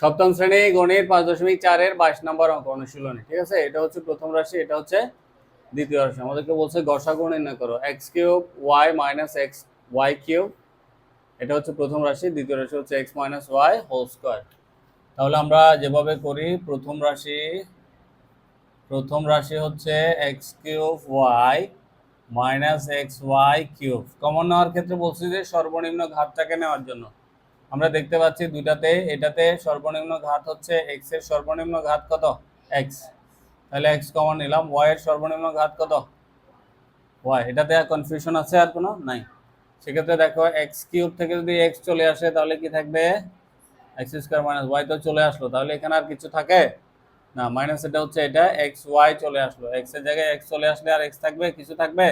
সপ্তম শ্রেণি গণিত পাঁচ দশমিক চারের বাইশ নম্বর অঙ্ক অনুশীলনী, ঠিক আছে? এটা হচ্ছে প্রথম রাশি, এটা হচ্ছে দ্বিতীয় রাশি। আমাদেরকে বলছে গসাগু নির্ণয় করো। X cube y minus x y cube, এটা হচ্ছে প্রথম রাশি, দ্বিতীয় রাশি হচ্ছে x minus y whole square তাহলে আমরা যেভাবে করি, প্রথম রাশি প্রথম রাশি হচ্ছে x cube y minus x y cube. Common নেওয়ার ক্ষেত্রে বলছি যে সর্বনিম্ন ঘাতটাকে নেওয়ার জন্য। আমরা দেখতে পাচ্ছি দুইটাতে, এটাতে সর্বনিম্ন ঘাত হচ্ছে এক্সের সর্বনিম্ন ঘাত কত? এক্স তাহলে এক্স কমন নিলাম ওয়াই এর সর্বনিম্ন ঘাত কত? ওয়াই এটাতে আর কনফিউশন আছে আর কোনো? নাই। সেক্ষেত্রে দেখো এক্স কিউব থেকে যদি এক্স চলে আসে, তাহলে কি থাকবে? এক্স স্কোয়ার মাইনাস ওয়াই তো চলে আসলো, তাহলে এখানে আর কিছু থাকে? না মাইনাস এটা হচ্ছে এটা এক্স ওয়াই চলে আসলো। এক্সের জায়গায় এক্স চলে আসলে আর এক্স থাকবে? কিছু থাকবে?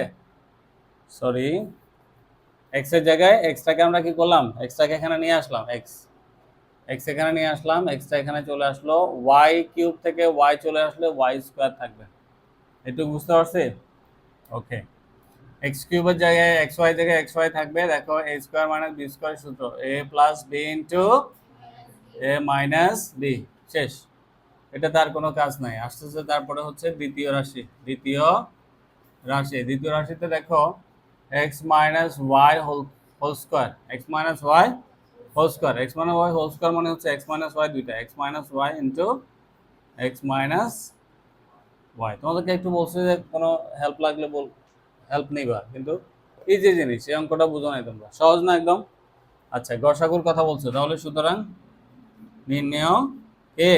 সরি এক্সের জায়গায় এক্সটাকে আমরা কি করলাম? এক্সটাকে এখানে নিয়ে আসলাম এক্স এক্স এখানে নিয়ে আসলাম এক্সটা এখানে চলে আসলো ওয়াই কিউব থেকে ওয়াই চলে আসলে ওয়াই স্কোয়ার থাকবে। এটুকু বুঝতে পারছি? ওকে এক্স কিউবের জায়গায় এক্স ওয়াই থেকে এক্স ওয়াই থাকবে, দেখো a square minus b square সূত্র। A plus b into a minus b শেষ। এটা তার কোনো কাজ নাই। আস্তে আস্তে তারপরে হচ্ছে দ্বিতীয় রাশি। দ্বিতীয় রাশি। দ্বিতীয় রাশিতে দেখো x minus y whole whole square x minus y whole square x minus y whole square মানে হচ্ছে এক্স মাইনাস ওয়াই দুইটা। X minus y into x minus y তোমাদেরকে একটু বলছি যে কোনো হেল্প লাগলে বল হেল্প নিবা। কিন্তু ইজি জিনিস, এই অঙ্কটা বুঝো নাই তোমরা। সহজ না একদম? আচ্ছা গসাগুর কথা বলছো। তাহলে সুতরাং নির্ণয় এ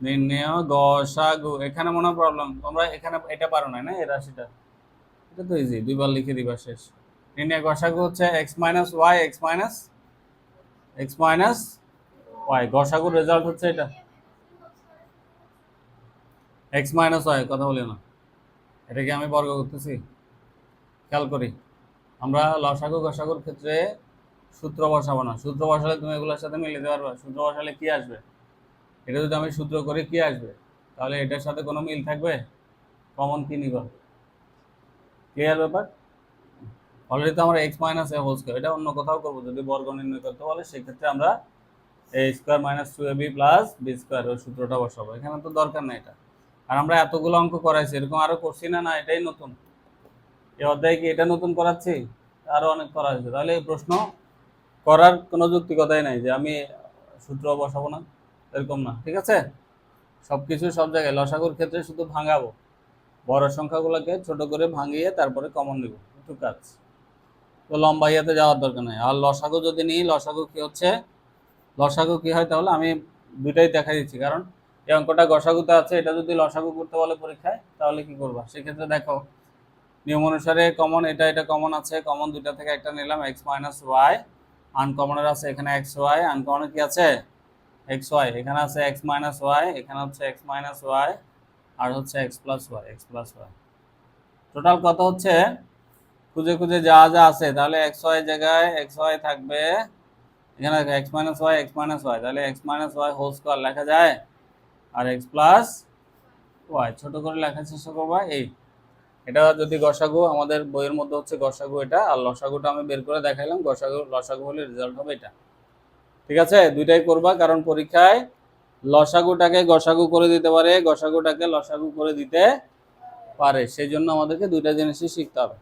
নির্ণয় গসাগু এখানে মনে প্রবলেম তোমরা এখানে এটা পারো না না, এই রাশিটা? এটা তো ইজি দুইবার লিখে দিবা শেষ। নির্ণয় গসাগু হচ্ছে x minus y x minus x minus y গসাগুর result হচ্ছে এটা। এক্স মাইনাস ওয়াই কথা বলি না। এটাকে আমি বর্গ করতেছি। খেয়াল করি, আমরা লসাগু গসাগুর ক্ষেত্রে সূত্র বসাবো না। সূত্র বসালে তুমি এগুলোর সাথে মিলে দিতে পারবে। সূত্র বসালে কি আসবে? এটা যদি আমি সূত্র করি, কি আসবে? তাহলে এটার সাথে কোনো মিল থাকবে? কমন কি নিবা? ক্লিয়ার ব্যাপার? অলরেডি তো আমরা x minus a whole square এটা অন্য কোথাও করব, যদি বর্গ নির্ণয় করতে বলে, সেক্ষেত্রে আমরা a square minus two a b plus b square ওই সূত্রটা বসাবো। এখানে তো দরকার নেই এটা। আর আমরা এতগুলো অঙ্ক করাইছি, এরকম আরও করছি না না, এটাই নতুন। এ অধ্যায় কি এটা নতুন করাচ্ছি? আরও অনেক করা হয়েছে। তাহলে এই প্রশ্ন করার কোনো যুক্তিকতাই নাই যে আমি সূত্র বসাবো না, এরকম না, ঠিক আছে? সব কিছু সব জায়গায়, লসাগুর ক্ষেত্রে শুধু ভাঙাবো। বড় সংখ্যাগুলোকে ছোট করে ভাঙিয়ে তারপরে কমন নিব। একটু কাজ। তো লম্বা ইয়াতে যাওয়ার দরকার নেই। আর লসাগু যদি নিই, লসাগু কি হচ্ছে? লসাগু কি হয় তাহলে আমি দুইটাই দেখা দিচ্ছি। কারণ এই অঙ্কটা গসাগুতে আছে, এটা যদি লসাগু করতে বলে পরীক্ষায়, তাহলে কি করবা? সেক্ষেত্রে দেখো, নিয়ম অনুসারে কমন এটা এটা কমন আছে কমন দুইটা থেকে একটা নিলাম এক্স মাইনাস ওয়াই আনকমনের আছে, এখানে এক্স ওয়াই আনকমনে কি আছে? এক্স ওয়াই এখানে আছে এক্স মাইনাস ওয়াই এখানে হচ্ছে এক্স মাইনাস ওয়াই আর হচ্ছে x plus y x plus y total কত হচ্ছে, খুঁজে খুঁজে যা যা আছে, তাহলে এক্স ওয়াই জায়গায় এক্স ওয়াই থাকবে, এখানে x minus y x minus y তাহলে x minus y whole square লেখা যায়, আর এক্স প্লাস ওয়াই ছোটো করে লেখার চেষ্টা করবা, এই। এটা যদি গসাগু, আমাদের বইয়ের মধ্যে হচ্ছে গসাগু এটা, আর লসাগুটা আমি বের করে দেখাইলাম, গসাগু, লসাগু হলে রেজাল্ট হবে এটা। ঠিক আছে? দুইটাই করবা, কারণ পরীক্ষায় লসাগুটাকে গসাগু করে দিতে পারে, গসাগুটাকে লসাগু করে দিতে পারে। সেই জন্য আমাদেরকে দুইটা জিনিসই শিখতে হবে।